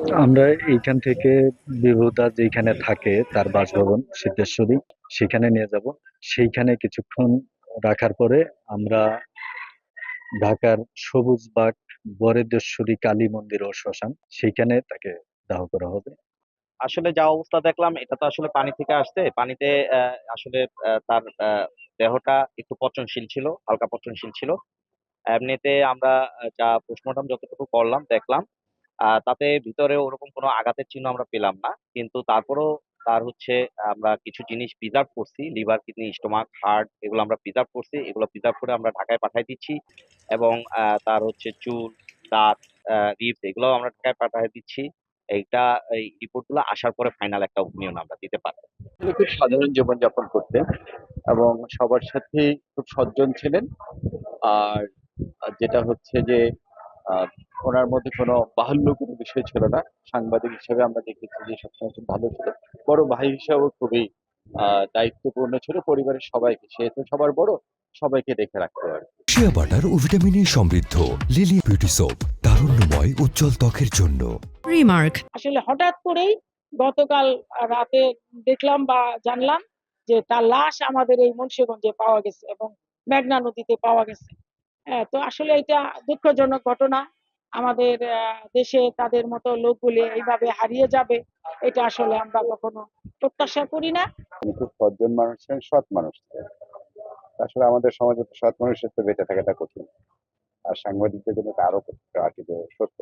আমরা এইখান থেকে বিভুদা যেখানে থাকে, তার বাসভবন সিদ্ধেশ্বরী, সেখানে নিয়ে যাব। সেইখানে কিছুক্ষণ রাখার পরে আমরা ঢাকার সবুজবাগ বরেদেশ্বরী কালী মন্দির ও শ্মশান, সেইখানে তাকে দাহ করা হবে। আসলে যা অবস্থা দেখলাম, এটা তো আসলে পানি থেকে আসছে। পানিতে আসলে তার দেহটা একটু পচনশীল ছিল, হালকা পচনশীল ছিল। এমনিতে আমরা যা পোস্টমর্টম যতটুকু করলাম, দেখলাম তাতে ভিতরে ওরকম কোনো আঘাতের চিহ্ন আমরা পেলাম না। কিন্তু তারপরেও তার হচ্ছে আমরা কিছু জিনিস প্রিজার্ভ করছি। লিভার কিডনি স্টোমাক হার্ট এগুলো আমরা প্রিজার্ভ করছি। এগুলো প্রিজার্ভ করে আমরা ঢাকায় পাঠিয়ে দিচ্ছি এবং তার হচ্ছে চুল, দাঁত রিপস এগুলো আমরা ঢাকায় পাঠিয়ে দিচ্ছি। এইটা এই রিপোর্টগুলো আসার পরে ফাইনাল একটা ওপিনিয়ন আমরা দিতে পারব। খুব সাধারণ জীবনযাপন করতেন এবং সবার সাথে খুব সজ্জন ছিলেন। আর যেটা হচ্ছে যে ওনার মধ্যে কোনো বাহুল্য কোনো বিষয় ছিল না। সাংবাদিক হিসেবে আমরা দেখেছি যে সবসময় খুব ভালো ছিল। বড় ভাই হিসেবেও খুবই আহ, দায়িত্বপূর্ণ ছিল। পরিবারের সবাইকে সে তো সবার বড় সবাইকে দেখে রাখতে পারে শিয়া বাটার ও ভিটামিনে সমৃদ্ধ। লিলি বিউটি সোপ তারুণ্যময় উজ্জ্বল ত্বকের জন্য। রিমার্ক আসলে হঠাৎ করেই গতকাল রাতে দেখলাম বা জানলাম যে তার লাশ আমাদের এই মুন্সিগঞ্জে পাওয়া গেছে এবং মেঘনা নদীতে পাওয়া গেছে। হ্যাঁ তো আসলে এটা দুঃখজনক ঘটনা। আমাদের দেশে তাদের মতো লোকগুলি এইভাবে হারিয়ে যাবে এটা আসলে আমরা কখনো প্রত্যাশা করি না। খুব সজ্জন মানুষ ছিলেন সৎ মানুষ আসলে আমাদের সমাজে তো সৎ মানুষের তো বেঁচে থাকাটা কঠিন। আর সাংবাদিকদের জন্য তো আরও কঠিন, আর কি সত্য।